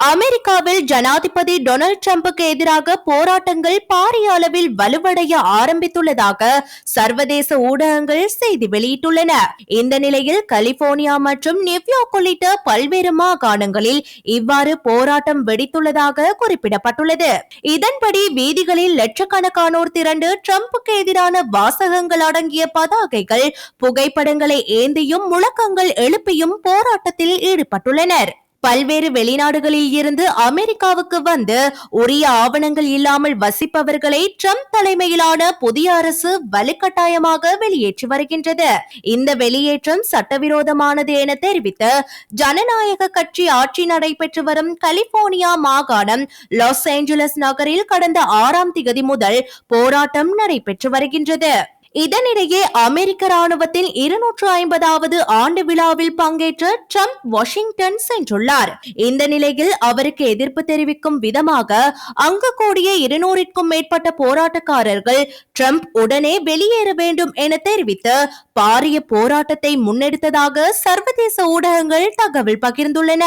அமெரிக்காவில் ஜனாதிபதி டொனால்ட் ட்ரம்புக்கு எதிராக போராட்டங்கள் பாரிய அளவில் வலுவடைய ஆரம்பித்துள்ளதாக சர்வதேச ஊடகங்கள் செய்தி வெளியிட்டுள்ளன. இந்த நிலையில் கலிபோர்னியா மற்றும் நியூயார்க் உள்ளிட்ட பல்வேறு மாகாணங்களில் இவ்வாறு போராட்டம் வெடித்துள்ளதாக குறிப்பிடப்பட்டுள்ளது. இதன்படி வீதிகளில் லட்சக்கணக்கானோர் திரண்டு டிரம்புக்கு எதிரான வாசகங்கள் அடங்கிய பதாகைகள் புகைப்படங்களை ஏந்தியும் முழக்கங்கள் எழுப்பியும் போராட்டத்தில் ஈடுபட்டுள்ளனர். பல்வேறு வெளிநாடுகளில் இருந்து அமெரிக்காவுக்கு வந்து உரிய ஆவணங்கள் இல்லாமல் வசிப்பவர்களை ட்ரம்ப் தலைமையிலான புதிய அரசு வலுக்கட்டாயமாக வெளியேற்றி வருகின்றது. இந்த வெளியேற்றம் சட்டவிரோதமானது என தெரிவித்து ஜனநாயக கட்சி ஆட்சி நடைபெற்று வரும் கலிபோர்னியா மாகாணம் லாஸ் ஏஞ்சலஸ் நகரில் கடந்த ஆறாம் திகதி முதல் போராட்டம் நடைபெற்று வருகின்றது. இதனிடையே அமெரிக்க ராணுவத்தின் இருநூற்று ஐம்பதாவது ஆண்டு விழாவில் பங்கேற்ற ட்ரம்ப் வாஷிங்டன் சென்றுள்ளார். இந்த நிலையில் அவருக்கு எதிர்ப்பு தெரிவிக்கும் விதமாக அங்கு கூடிய இருநூறிற்கும் மேற்பட்ட போராட்டக்காரர்கள் ட்ரம்ப் உடனே வெளியேற வேண்டும் என தெரிவித்து பாரிய போராட்டத்தை முன்னெடுத்ததாக சர்வதேச ஊடகங்கள் தகவல் பகிர்ந்துள்ளன.